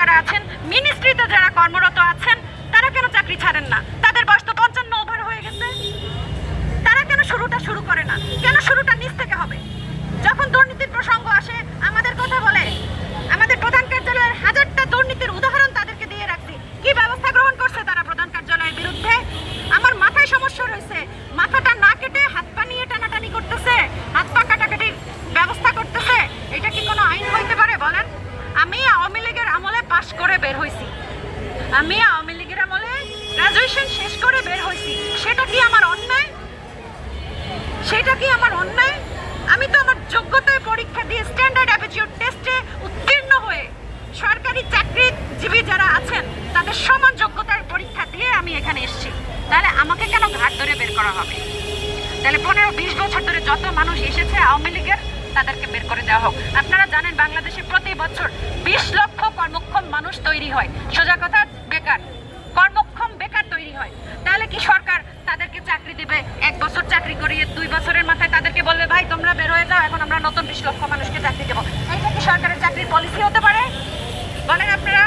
যারা আছেন মিনিস্ট্রিতে যারা কর্মরত আছেন, তারা কেন চাকরি ছাড়েন না? তাদের বয়স তো পঞ্চান্ন ওভার হয়ে গেছে। তারা কেন শুরুটা শুরু করে না? কেন শুরুটা নিচ থেকে হবে? যখন দুর্নীতির প্রসঙ্গ আসে, আমাদের কথা বলে। আমাদের প্রধান কার্যালয়ের হাজারটা দুর্নীতির উদাহরণ তাদেরকে দিয়ে রাখছি। কি ব্যবস্থা গ্রহণ করছে তারা প্রধান কার্যালয়ের বিরুদ্ধে আমার মাথায় সমস্যা রয়েছে মাথাটা না কেটে হাত পা নিয়ে টানাটানি করতেছে হাত পা কাটাকাটির ব্যবস্থা করতেছে এটা কি কোনো আইন হইতে পারে বলেন আমি আওয়ামী লীগের আমলে পাশ করে বের হইছি আমি আওয়ামী লীগের আমলে গ্রাজুয়েশন শেষ করে বের হইছি সেটা কি আমার অন্যায়? সেটা কি আমার অন্যায়? আমি তো আমার যোগ্যতায় পরীক্ষা দিয়ে স্ট্যান্ডার্ড অ্যাপিটিউড টেস্টে উত্তীর্ণ হয়ে সরকারি চাকরিজীবী যারা আছেন, তাদের সমান যোগ্যতার পরীক্ষা দিয়ে আমি এখানে এসেছি। তাহলে আমাকে কেন ঘাট ধরে বের করা হবে? তাহলে পনেরো বিশ বছর ধরে যত মানুষ এসেছে আওয়ামী লীগের, তাদেরকে বের করে দেওয়া হোক। আপনারা জানেন বাংলাদেশে প্রতি বছর বিশ লক্ষ কর্মক্ষম মানুষ তৈরি হয়। সোজা কথা বেকার কর্মক্ষম বেকার তৈরি হয় তাহলে কি সরকার তাদেরকে চাকরি দিবে এক বছর চাকরি করিয়ে দুই বছরের মাথায় তাদেরকে বলবে, ভাই, তোমরা বের হয়ে যাও, এখন আমরা নতুন বিশ লক্ষ মানুষকে চাকরি দেবো। এটা কি সরকারের চাকরির পলিসি হতে পারে? বলেন আপনারা,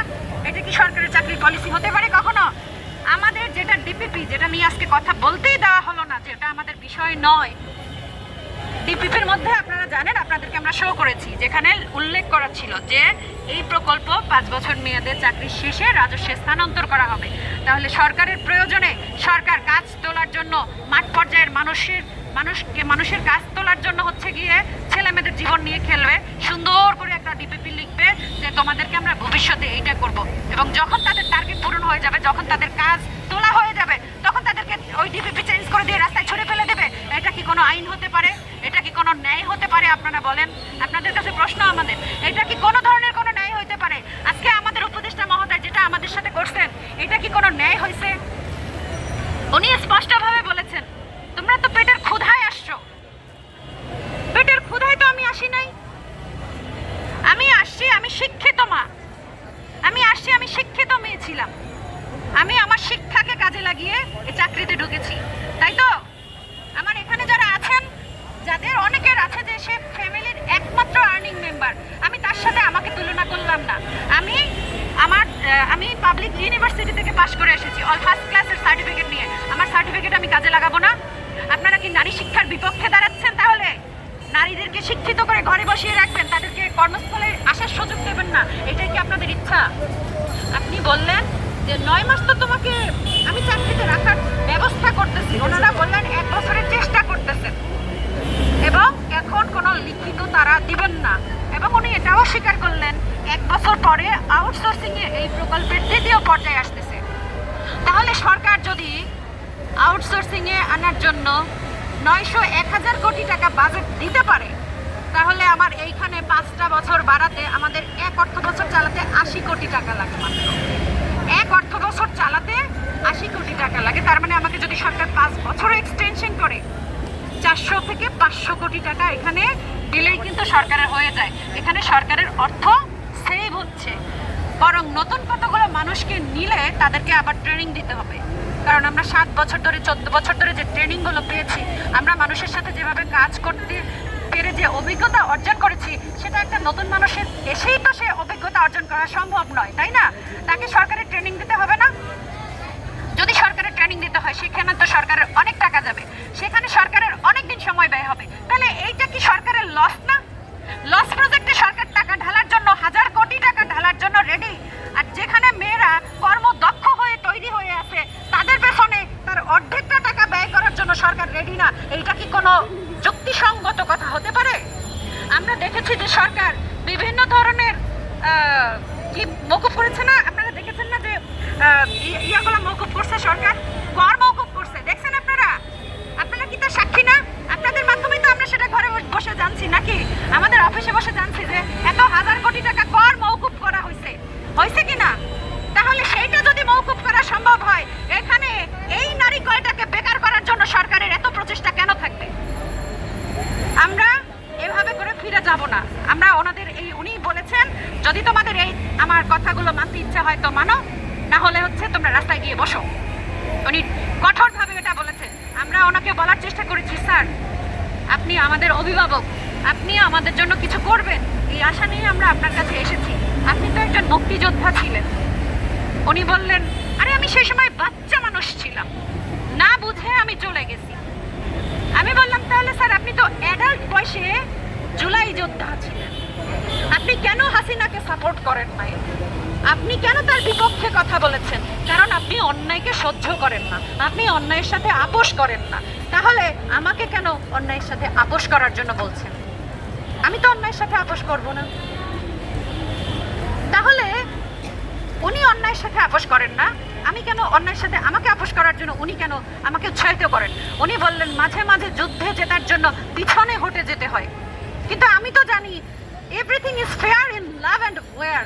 এটা কি সরকারের চাকরির পলিসি হতে পারে কখনো? আমাদের যেটা ডিপিপি, যেটা নিয়ে আজকে কথা বলতেই দেওয়া হলো না, যেটা আমাদের বিষয় নয় ডিপিপির মধ্যে আপনারা জানেন, আপনাদেরকে আমরা শো করেছি, যেখানে উল্লেখ করা ছিল যে এই প্রকল্প পাঁচ বছর মেয়াদে চাকরি শেষে রাজস্বে স্থানান্তর করা হবে। তাহলে সরকারের প্রয়োজনে সরকার কাজ তোলার জন্য মাঠ পর্যায়ের মানুষের, মানুষকে, মানুষের কাজ তোলার জন্য হচ্ছে গিয়ে ছেলে মেয়েদের জীবন নিয়ে খেলবে, সুন্দর করে একটা ডিপিপি লিখবে যে তোমাদেরকে আমরা ভবিষ্যতে এইটা করব। এবং যখন তাদের টার্গেট পূরণ হয়ে যাবে, যখন তাদের কাজ তোলা হয়ে যাবে, তখন তাদেরকে ওই ডিপিপি চেঞ্জ করে দিয়ে রাস্তায় ছুড়ে ফেলে দেবে। এটা কি কোনো আইন হতে পারে এটা কি কোনো ন্যায় হতে পারে আপনারা বলেন। আপনাদের কাছে প্রশ্ন আমাদের। এটা ঘরে রাখবেন, তাদেরকে কর্মস্থলে আসার সুযোগ দেবেন না। এটাই কি আপনাদের ইচ্ছা? আপনি বললেন যে নয় মাস তো তোমাকে আমি চাকরিতে রাখার ব্যবস্থা করতেছি। ওনারা বললেন এক বছরের চেষ্টা করতেছেন। এবং এখন কোনো লিখিত তারা দিবেন না। এবং উনি এটাও স্বীকার করলেন, এক বছর পরে আউটসোর্সিং এ এই প্রকল্পের দ্বিতীয় পর্যায়ে আসতেছে। তাহলে সরকার যদি আউটসোর্সিং এ আনার জন্য নয়শো এক হাজার কোটি টাকা বাজেট দিতে পারে তাহলে আমার এইখানে পাঁচটা বছর বাড়াতে আমাদের এক অর্থ বছর চালাতে আশি কোটি টাকা লাগে এক অর্থ বছর চালাতে আশি কোটি টাকা লাগে। তার মানে আমাকে যদি সরকার পাঁচ বছর এক্সটেনশন করে, চারশো থেকে পাঁচশো কোটি টাকা এখানে দিলেই কিন্তু সরকারের হয়ে যায়। এখানে সরকারের অর্থ সেভ হচ্ছে। বরং নতুন কতগুলো মানুষকে নিলে তাদেরকে আবার ট্রেনিং দিতে হবে। কারণ আমরা সাত বছর ধরে, চোদ্দ বছর ধরে যে ট্রেনিংগুলো পেয়েছি, আমরা মানুষের সাথে যেভাবে কাজ করতে পেরে যে অভিজ্ঞতা অর্জন করেছি, সেটা একটা নতুন মানুষের এসেই তো সে অভিজ্ঞতা অর্জন করা সম্ভব নয়, তাই না? তাকে সরকারের ট্রেনিং দিতে হবে না? যদি সরকারের ট্রেনিং দিতে হয়, সেখানে তো সরকারের অনেক টাকা যাবে। সেখানে সরকারের অনেক দিন আমরা দেখেছি যে সরকার বিভিন্ন ধরনের কি মকুব করেছে না? আপনারা দেখেছেন না যে ইয়াগুলো মকুব করছে সরকার? কর মকুব করছে। দেখছেন আপনারা? আপনারা কি তার সাক্ষী না? আপনাদের মাধ্যমেই তো আমরা সেটা ঘরে বস- জানছি নাকি? আমাদের অফিসে বসে জানছি যে এত হাজার কোটি টাকা করা হয়েছে হয়েছে কি না তাহলে সেইটা যদি মৌকুব করা সম্ভব হয় এখানে এই নারী কয়টাকে বেকার করার জন্য সরকারের এত প্রচেষ্টা কেন থাকবে আমরা এভাবে করে ফিরে যাব না আমরা ওনাদের এই উনি বলেছেন যদি তোমাদের এই আমার কথাগুলো মানতে ইচ্ছা হয় তো মানো না হলে হচ্ছে তোমরা রাস্তায় গিয়ে বসো। উনি কঠোরভাবে এটা বলেছেন। আমরা ওনাকে বলার চেষ্টা করেছি, স্যার। আপনি আমাদের অভিভাবক। আপনি আমাদের জন্য কিছু করবেন। এই আশা নিয়ে আমরা আপনার কাছে এসেছি। আপনি তো একজন মুক্তিযোদ্ধা ছিলেন। উনি বললেন, আরে, আমি সেই সময় বাচ্চা মানুষ ছিলাম। না বুঝে আমি চলে গেছি। আমি বললাম, তাহলে, স্যার, আপনি তো অ্যাডাল্ট বয়সে জুলাই যোদ্ধা ছিলেন। আপনি কেন হাসিনাকে সাপোর্ট করেন নাই? আপনি কেন তার বিপক্ষে কথা বলেছেন? কারণ আপনি অন্যায়কে সহ্য করেন না। আপনি অন্যায়ের সাথে আপোষ করেন না। তাহলে আমাকে কেন অন্যায়ের সাথে আপোষ করার জন্য বলছেন? আমি তো অন্যায়ের সাথে আপোষ করব না। তাহলে উনি অন্যায়ের সাথে আপোষ করেন না? আমি কেন অন্যায়ের সাথে আমাকে আপোষ করার জন্য উনি কেন আমাকে উৎসাহিত করেন? উনি বললেন, মাঝে মাঝে যুদ্ধে জেতার জন্য পিছনে হটে যেতে হয়। কিন্তু আমি তো জানি everything is fair in love and war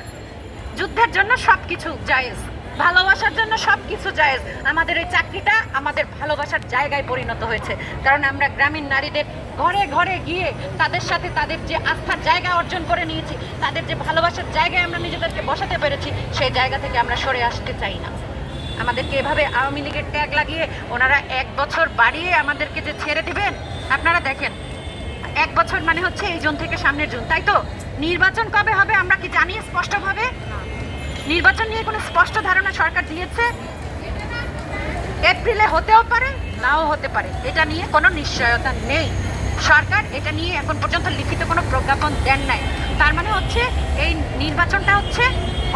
যুদ্ধের জন্য সবকিছু জায়েজ। ভালোবাসার জন্য সব কিছু জায়েজ। আমাদের এই চাকরিটা আমাদের ভালোবাসার জায়গায় পরিণত হয়েছে। কারণ আমরা গ্রামীণ নারীদের ঘরে ঘরে গিয়ে তাদের সাথে তাদের যে আস্থার জায়গা অর্জন করে নিয়েছি, তাদের যে ভালোবাসার জায়গায় আমরা নিজেদেরকে বসাতে পেরেছি, সেই জায়গা থেকে আমরা সরে আসতে চাই না। আমাদেরকে এভাবে আওয়ামী লীগের ট্যাগ লাগিয়ে ওনারা এক বছর বাড়িয়ে আমাদেরকে যে ছেড়ে দিবেন, আপনারা দেখেন। এক বছর মানে হচ্ছে এই জুন থেকে সামনের জুন, তাই তো? নির্বাচন কবে হবে আমরা কি জানি স্পষ্টভাবে? নির্বাচন নিয়ে কোনো স্পষ্ট ধারণা সরকার দিয়েছে? এপ্রিলে হতেও পারে, নাও হতে পারে। এটা নিয়ে কোনো নিশ্চয়তা নেই। সরকার এটা নিয়ে এখন পর্যন্ত লিখিত কোনো প্রজ্ঞাপন দেন নাই। তার মানে হচ্ছে, এই নির্বাচনটা হচ্ছে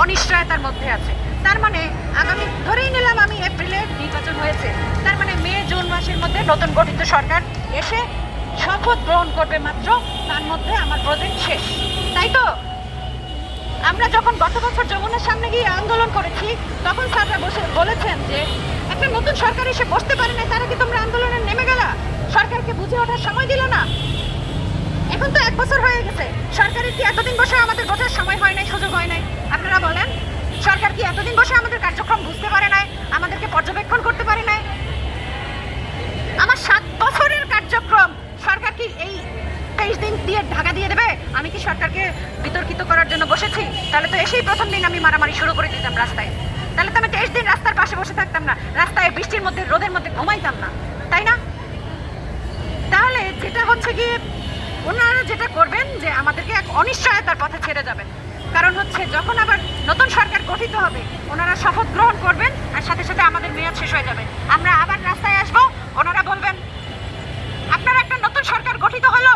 অনিশ্চয়তার মধ্যে আছে। তার মানে আগামী, ধরেই নিলাম আমি এপ্রিলে নির্বাচন হয়েছে। তার মানে মে, জুন মাসের মধ্যে নতুন গঠিত সরকার এসে শপথ গ্রহণ করবে মাত্র। তার মধ্যে আমার প্রজেক্ট শেষ। তাই তো? আমরা যখন গত বছর যমুনার সামনে গিয়ে আন্দোলন করেছি, তখন স্যাররা বসে বলেছেন যে, একটা নতুন সরকার এসে বসতে পারে না তারা কি তোমরা আন্দোলনে নেমে গেলা? সরকারকে বুঝে ওঠার সময় দিল না? এখন তো এক বছর হয়ে গেছে। সরকারের কি এতদিন বসে আমাদের বোঝার সময় হয় নাই, সুযোগ হয় নাই? আপনারা বলেন, সরকার কি এতদিন বসে আমাদের কার্যক্রম বুঝতে পারে নাই, আমাদেরকে পর্যবেক্ষণ করতে পারে নাই? আমার সাত বছরের কার্যক্রম, সরকার কি এই তেইশ দিন দিয়ে ঢাকা দিয়ে দেবে, আমি কি সরকারকে বিতর্কিত করার জন্য বসেছি? তাহলে তো এসেই প্রথম দিন আমি মারামারি শুরু করে দিতাম রাস্তায়। তাহলে তো আমি তেইশ দিন রাস্তার পাশে বসে থাকতাম না, রাস্তায় বৃষ্টির মধ্যে, রোদের মধ্যে ঘুমাইতাম না, তাই না? তাহলে যেটা হচ্ছে কি, ওনারা যেটা করবেন যে আমাদেরকে এক অনিশ্চয়তার পথে ছেড়ে যাবেন। কারণ হচ্ছে যখন আবার নতুন সরকার গঠিত হবে, ওনারা শপথ গ্রহণ করবেন আর সাথে সাথে আমাদের মেয়াদ শেষ হয়ে যাবে। আমরা আবার রাস্তায় আসব, ওনারা বলবেন, আপনারা একটা নতুন সরকার গঠিত হলো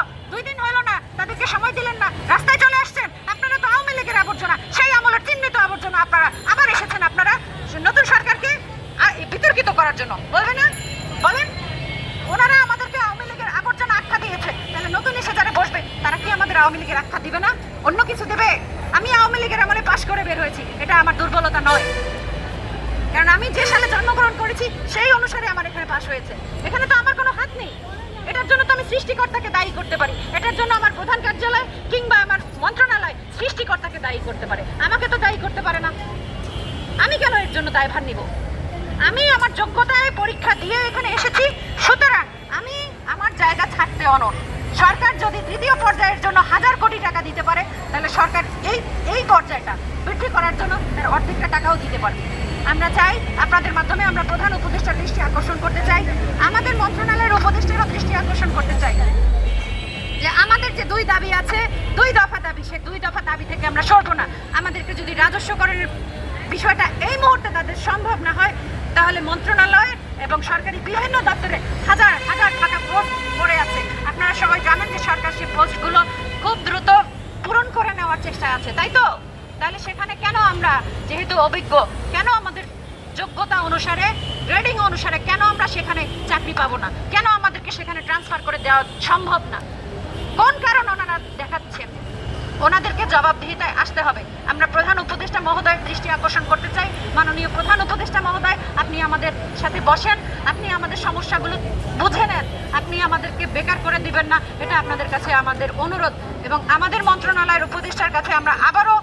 না সময় দিলেন না, রাস্তায় চলে আসছেন। আপনারা তো আওয়ামী লীগের আবর্জনা, সেই আমলের চিহ্নিত আবর্জনা আপনারা আবার এসেছেন আপনারা নতুন সরকারকে বিতর্কিত করার জন্য। বলবে না? বলেন, ওনারা আমাদেরকে আওয়ামী লীগের আবর্জনা আখ্যা দিয়েছে। তাহলে নতুন এসে যারা বসবে, তারা কি আমাদের আওয়ামী লীগের আখ্যা দিবে না? অন্য কিছু দেবে? আমি আওয়ামী লীগের আমলে পাশ করে বের হয়েছি, এটা আমার দুর্বলতা নয়। কারণ আমি যে সালে জন্মগ্রহণ করেছি, সেই অনুসারে আমার এখানে পাশ হয়েছে। এখানে তো আমার কোনো হাত নেই। এটার জন্য তো আমি সৃষ্টিকর্তাকে দায়ী করতে পারি। এটার জন্য আমার প্রধান কার্যালয় কিংবা আমার মন্ত্রণালয় সৃষ্টিকর্তাকে দায়ী করতে পারে। আমাকে তো দায়ী করতে পারে না। আমি কেন এর জন্য দায়ভার নিব? আমি আমার যোগ্যতায় পরীক্ষা দিয়ে এখানে এসেছি, সুতরাং আমি আমার জায়গা ছাড়তে অনর সরকার যদি তৃতীয় পর্যায়ের জন্য হাজার কোটি টাকা দিতে পারে, তাহলে সরকার এই এই পর্যায়টা বৃদ্ধি করার জন্য তার অর্ধেকটা টাকাও দিতে পারে আমরা চাই আপনাদের মাধ্যমে আমরা প্রধান উপদেষ্টার দৃষ্টি আকর্ষণ করতে চাই, আমাদের মন্ত্রণালয়ের উপদেষ্টারও দৃষ্টি আকর্ষণ করতে চাই। যে আমাদের যে দুই দাবি আছে, দুই দফা দাবি, সে দুই দফা দাবি থেকে আমরা সরবো না। আমাদেরকে যদি রাজস্বকরণের বিষয়টা এই মুহূর্তে তাদের সম্ভব না হয়, তাহলে মন্ত্রণালয়ের এবং সরকারি বিভিন্ন দপ্তরে হাজার হাজার টাকা পোস্ট পড়ে আছে। আপনারা সবাই জানেন যে সরকার সেই পোস্টগুলো খুব দ্রুত পূরণ করে নেওয়ার চেষ্টা আছে, তাই তো? তাহলে সেখানে কেন আমরা, যেহেতু অভিজ্ঞ, কেন আমাদের যোগ্যতা অনুসারে গ্রেডিং অনুসারে কেন আমরা সেখানে চাকরি পাবো না? কেন আমাদেরকে সেখানে ট্রান্সফার করে দেওয়া সম্ভব না? কোন কারণ ওনারা দেখাচ্ছেন? ওনাদেরকে জবাবদিহিতায় আসতে হবে। আমরা প্রধান উপদেষ্টা মহোদয়ের দৃষ্টি আকর্ষণ করতে চাই। মাননীয় প্রধান উপদেষ্টা মহোদয়, আপনি আমাদের সাথে বসেন। আপনি আমাদের সমস্যাগুলো বুঝে নেন। আপনি আমাদেরকে বেকার করে দিবেন না। এটা আপনাদের কাছে আমাদের অনুরোধ। এবং আমাদের মন্ত্রণালয়ের উপদেষ্টার কাছে আমরা আবারও